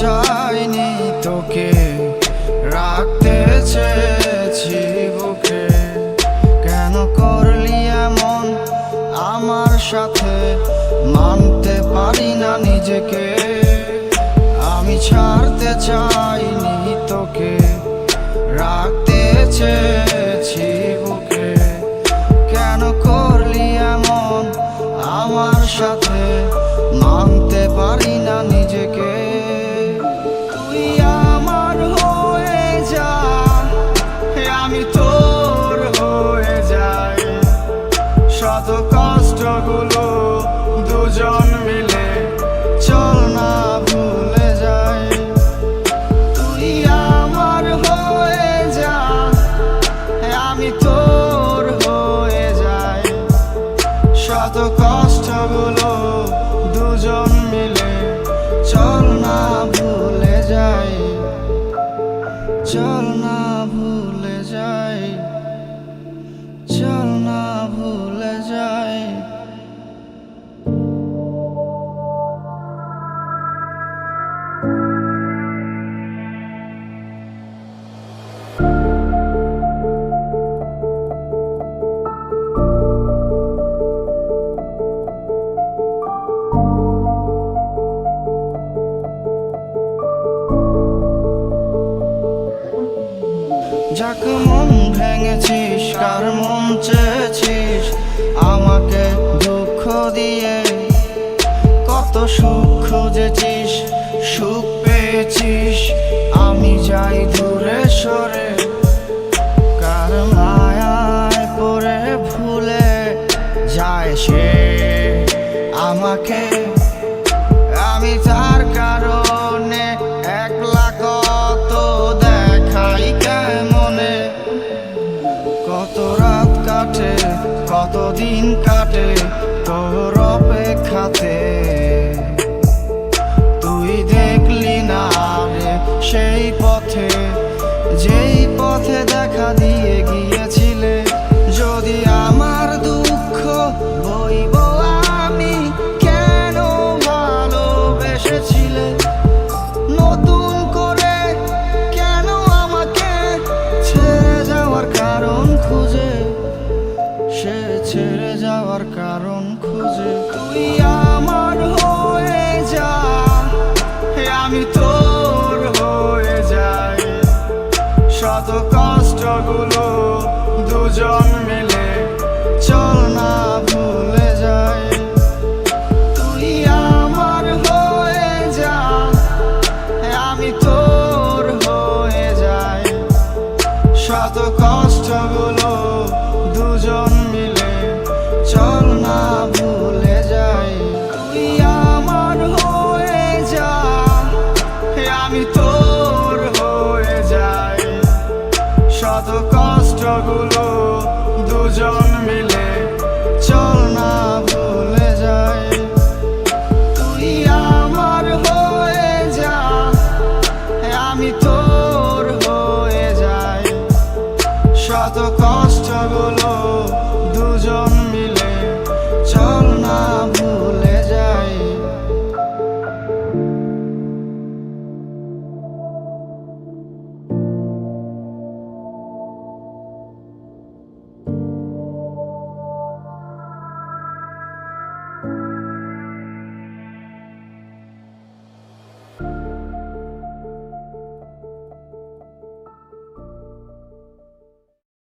চাইনি তোকে রাখতে চেয়েছি বুকে। কেন করলি এমন আমার সাথে? মানতে পারি না নিজেকে। শত কষ্টগুলো দুজন মিলে চল না ভুলে যাই চল না ভুলে যাই। যাক মন ভেঙেছিস, কার মন চেয়েছিস, আমাকে দুঃখ দিয়ে কত সুখ খুঁজেছিস, সুখ পেয়েছিস, আমি যাই দূরে সরে, কার মায়ায় পড়ে ভুলে যায় সে, আমাকে কত রাত কাটে কত দিন কাটে তোর অপেক্ষাতে? কারণ খুঁজে তুই আমার হয়ে যা। হে, আমি তোর হয়ে যাই। শত কষ্টগুলো দুজন মিলে চল না ভুলে যাই। তুই আমার হয়ে যা। আমি তোর হয়ে যাই। শত কষ্টগুলো চল না ভুলে যাই। তুই আমার হয়ে যা আমি তোর হয়ে যাই। শত কষ্টগুলো দুজন মিলে চল না ভুলে যাই। তুই আমার হয়ে যা আমি তোর